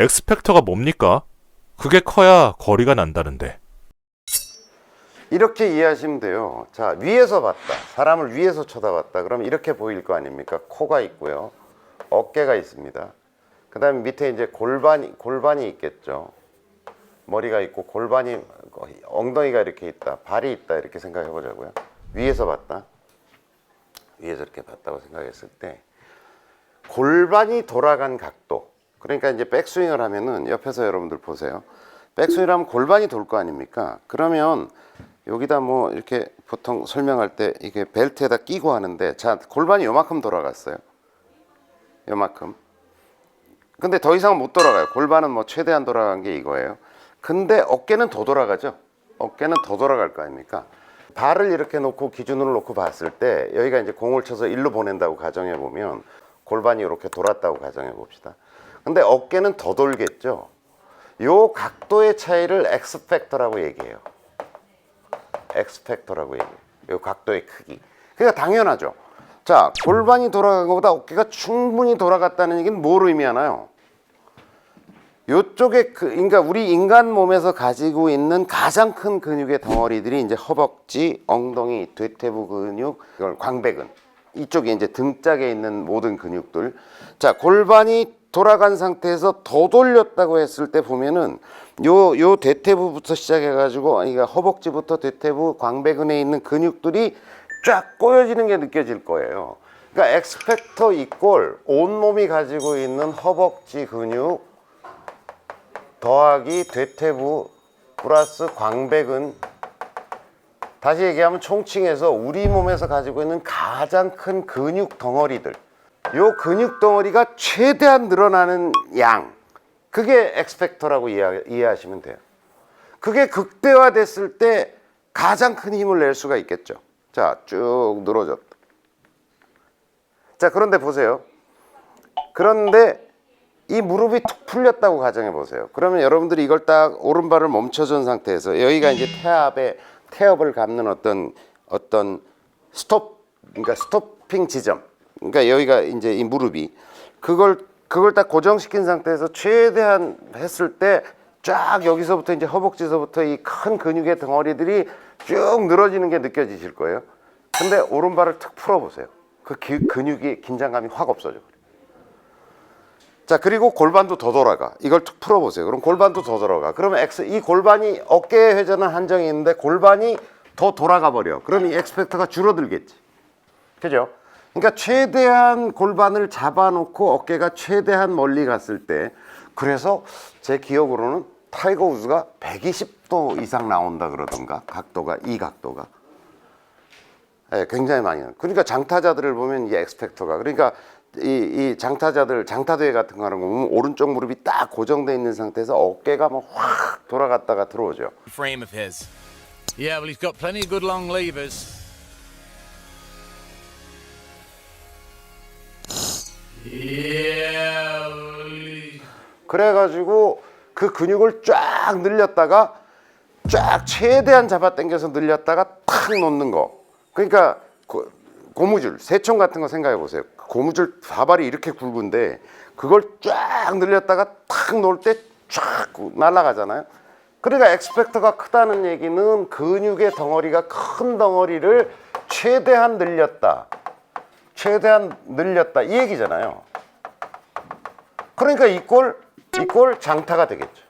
엑스팩터가 뭡니까? 그게 커야 거리가 난다는데. 이렇게 이해하시면 돼요. 자, 위에서 봤다. 사람을 위에서 쳐다봤다. 그럼 이렇게 보일 거 아닙니까? 코가 있고요. 어깨가 있습니다. 그 다음에 밑에 이제 골반이, 골반이 있겠죠. 머리가 있고 골반이, 엉덩이가 이렇게 있다. 발이 있다. 이렇게 생각해 보자고요. 위에서 봤다. 위에서 이렇게 봤다고 생각했을 때 골반이 돌아간 각도. 그러니까 이제 백스윙을 하면은 옆에서 여러분들 보세요. 백스윙을 하면 골반이 돌 거 아닙니까? 그러면 여기다 뭐 이렇게 보통 설명할 때 이게 벨트에다 끼고 하는데 자 골반이 요만큼 돌아갔어요. 요만큼. 근데 더 이상 못 돌아가요. 골반은 뭐 최대한 돌아간 게 이거예요. 근데 어깨는 더 돌아가죠. 어깨는 더 돌아갈 거 아닙니까? 발을 이렇게 놓고 기준으로 놓고 봤을 때 여기가 이제 공을 쳐서 일로 보낸다고 가정해 보면 골반이 이렇게 돌았다고 가정해 봅시다. 근데 어깨는 더 돌겠죠. 요 각도의 차이를 X 팩터라고 얘기해요. X 팩터라고 얘기해요. 요 각도의 크기. 그러니까 당연하죠. 자, 골반이 돌아간 것보다 어깨가 충분히 돌아갔다는 얘기는 뭘 의미하나요? 요쪽에 그 그러니까 우리 인간 몸에서 가지고 있는 가장 큰 근육의 덩어리들이 이제 허벅지, 엉덩이, 대퇴부 근육, 이걸 광배근. 이쪽에 이제 등짝에 있는 모든 근육들. 자, 골반이 돌아간 상태에서 더 돌렸다고 했을 때 보면은 요 요 대퇴부부터 시작해 가지고 그러니까 허벅지부터 대퇴부, 광배근에 있는 근육들이 쫙 꼬여지는 게 느껴질 거예요. 그러니까 엑스팩터 이꼴 온몸이 가지고 있는 허벅지 근육 더하기 대퇴부 플러스 광배근 다시 얘기하면 총칭해서 우리 몸에서 가지고 있는 가장 큰 근육 덩어리들 요 근육 덩어리가 최대한 늘어나는 양. 그게 엑스팩터라고 이해, 이해 하시면 돼요. 그게 극대화 됐을 때 가장 큰 힘을 낼 수가 있겠죠. 자쭉 늘어졌다. 자 그런데 보세요. 그런데 이 무릎이 툭 풀렸다고 가정해 보세요. 그러면 여러분들이 이걸 딱 오른발을 멈춰준 상태에서 여기가 이제 태압에 태엽을 감는 어떤 어떤 스톱 그러니까 스토핑 지점. 그러니까 여기가 이제 이 무릎이. 그걸 그걸 딱 고정시킨 상태에서 최대한 했을 때 쫙 여기서부터 이제 허벅지서부터 이 큰 근육의 덩어리들이 쭉 늘어지는 게 느껴지실 거예요. 근데 오른발을 툭 풀어 보세요. 그 기- 근육이 긴장감이 확 없어져. 자 그리고 골반도 더 돌아가. 이걸 툭 풀어보세요. 그럼 골반도 더 돌아가. 그러면 X 이 골반이 어깨 회전은 한정이 있는데 골반이 더 돌아가 버려. 그럼 이 엑스펙터가 줄어들겠지. 그죠 그러니까 최대한 골반을 잡아놓고 어깨가 최대한 멀리 갔을 때 그래서 제 기억으로는 타이거 우즈가 120도 이상 나온다 그러던가 각도가 이 각도가 예, 굉장히 많이 나요. 그러니까 장타자들을 보면 이 엑스펙터가 그러니까 이, 이 장타자들 장타대회 같은 거 하는 거 보면 오른쪽 무릎이 딱 고정돼 있는 상태에서 어깨가 뭐확 돌아갔다가 들어오죠. frame of his. Yeah, well, he's got plenty of good long levers. 그래가지고 그 근육을 쫙 늘렸다가 쫙 최대한 잡아당겨서 늘렸다가 탁 놓는 거. 그러니까 고, 고무줄, 새총 같은 거 생각해 보세요. 고무줄 바발이 이렇게 굵은데 그걸 쫙 늘렸다가 탁 놓을 때 쫙 날아가잖아요. 그러니까 엑스펙터가 크다는 얘기는 근육의 덩어리가 큰 덩어리를 최대한 늘렸다. 최대한 늘렸다 이 얘기잖아요. 그러니까 이꼴 이꼴 장타가 되겠죠.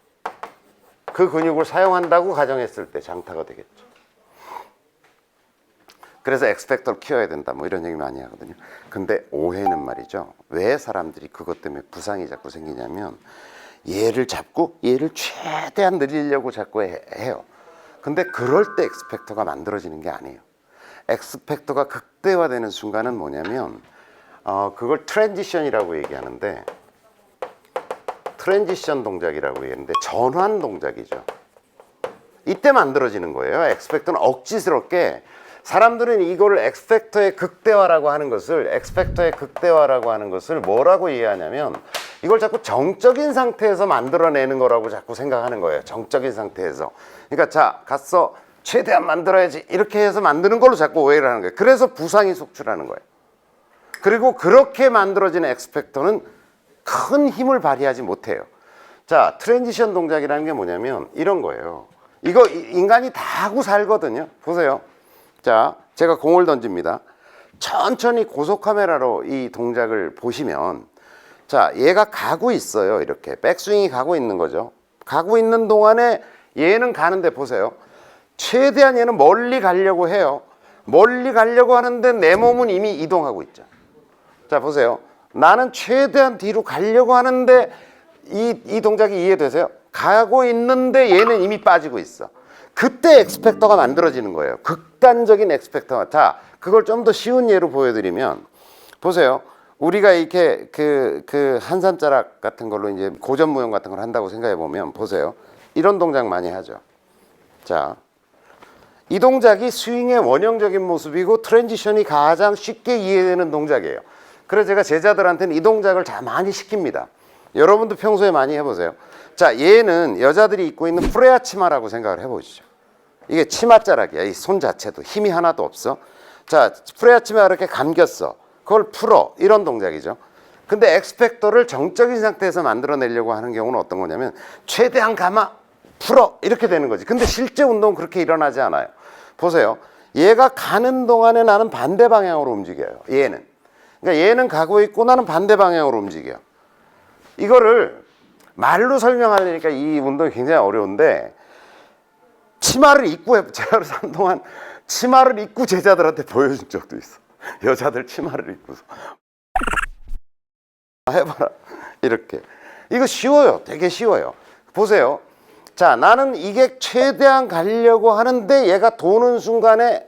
그 근육을 사용한다고 가정했을 때 장타가 되겠죠. 그래서 엑스펙터를 키워야 된다 뭐 이런 얘기 많이 하거든요. 근데 오해는 말이죠. 왜 사람들이 그것 때문에 부상이 자꾸 생기냐면 얘를 잡고 얘를 최대한 늘리려고 자꾸 해- 해요. 근데 그럴 때 엑스펙터가 만들어지는 게 아니에요. 엑스펙터가 극대화되는 순간은 뭐냐면 어, 그걸 트랜지션이라고 얘기하는데 트랜지션 동작이라고 얘기하는데 전환 동작이죠. 이때 만들어지는 거예요. 엑스펙터는 억지스럽게 사람들은 이거를 엑스펙터의 극대화라고 하는 것을 엑스펙터의 극대화라고 하는 것을 뭐라고 이해하냐면 이걸 자꾸 정적인 상태에서 만들어내는 거라고 자꾸 생각하는 거예요. 정적인 상태에서. 그러니까 자 갔어 최대한 만들어야지 이렇게 해서 만드는 걸로 자꾸 오해를 하는 거예요. 그래서 부상이 속출하는 거예요. 그리고 그렇게 만들어진 엑스펙터는 큰 힘을 발휘하지 못해요. 자, 트랜지션 동작이라는 게 뭐냐면 이런 거예요. 이거 이- 인간이 다 하고 살거든요. 보세요. 자, 제가 공을 던집니다. 천천히 고속 카메라로 이 동작을 보시면 자, 얘가 가고 있어요. 이렇게 백스윙이 가고 있는 거죠. 가고 있는 동안에 얘는 가는데 보세요. 최대한 얘는 멀리 가려고 해요. 멀리 가려고 하는데 내 몸은 이미 이동하고 있죠. 자, 보세요. 나는 최대한 뒤로 가려고 하는데 이, 이 동작이 이해되세요? 가고 있는데 얘는 이미 빠지고 있어. 그때 엑스펙터가 만들어지는 거예요. 극단적인 엑스펙터가. 자, 그걸 좀 더 쉬운 예로 보여드리면 보세요. 우리가 이렇게 그, 그 한산자락 같은 걸로 이제 고전 무용 같은 걸 한다고 생각해 보면 보세요. 이런 동작 많이 하죠. 자, 이 동작이 스윙의 원형적인 모습이고 트랜지션이 가장 쉽게 이해되는 동작이에요. 그래서 제가 제자들한테는 이 동작을 자 많이 시킵니다. 여러분도 평소에 많이 해보세요. 자, 얘는 여자들이 입고 있는 프레아 치마라고 생각을 해보시죠. 이게 치맛자락이야. 이 손 자체도 힘이 하나도 없어. 자, 프레아 치마가 이렇게 감겼어. 그걸 풀어. 이런 동작이죠. 근데 엑스펙터를 정적인 상태에서 만들어내려고 하는 경우는 어떤 거냐면 최대한 감아 풀어 이렇게 되는 거지. 근데 실제 운동은 그렇게 일어나지 않아요. 보세요. 얘가 가는 동안에 나는 반대 방향으로 움직여요. 얘는. 그러니까 얘는 가고 있고 나는 반대 방향으로 움직여. 이거를 말로 설명하려니까 이 운동이 굉장히 어려운데 치마를 입고 해, 제가 그래서 한동안 치마를 입고 제자들한테 보여준 적도 있어. 여자들 치마를 입고서. 아, 해봐라. 이렇게. 이거 쉬워요. 되게 쉬워요. 보세요. 자, 나는 이게 최대한 가려고 하는데 얘가 도는 순간에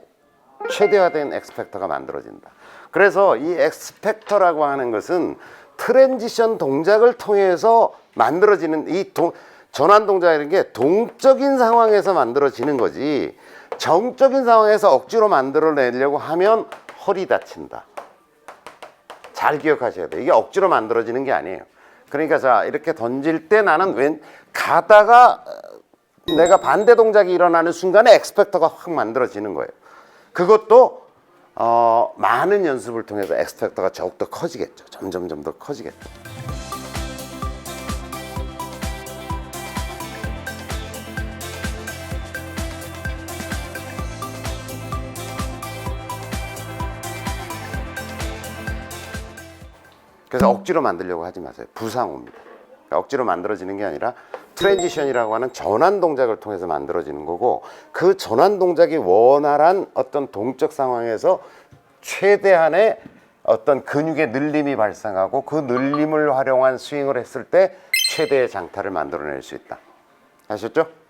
최대화된 엑스펙터가 만들어진다. 그래서 이 엑스펙터라고 하는 것은 트랜지션 동작을 통해서 만들어지는 이 동, 전환 동작이라는 게 동적인 상황에서 만들어지는 거지 정적인 상황에서 억지로 만들어내려고 하면 허리 다친다. 잘 기억하셔야 돼요. 이게 억지로 만들어지는 게 아니에요. 그러니까 자 이렇게 던질 때 나는 웬 가다가 어, 내가 반대 동작이 일어나는 순간에 엑스펙터가 확 만들어지는 거예요. 그것도 어, 많은 연습을 통해서 엑스펙터가 더욱더 커지겠죠. 점점 점 더 커지겠죠. 그래서 억지로 만들려고 하지 마세요. 부상 옵니다. 억지로 만들어지는 게 아니라 트랜지션이라고 하는 전환 동작을 통해서 만들어지는 거고 그 전환 동작이 원활한 어떤 동적 상황에서 최대한의 어떤 근육의 늘림이 발생하고 그 늘림을 활용한 스윙을 했을 때 최대의 장타를 만들어낼 수 있다. 아셨죠?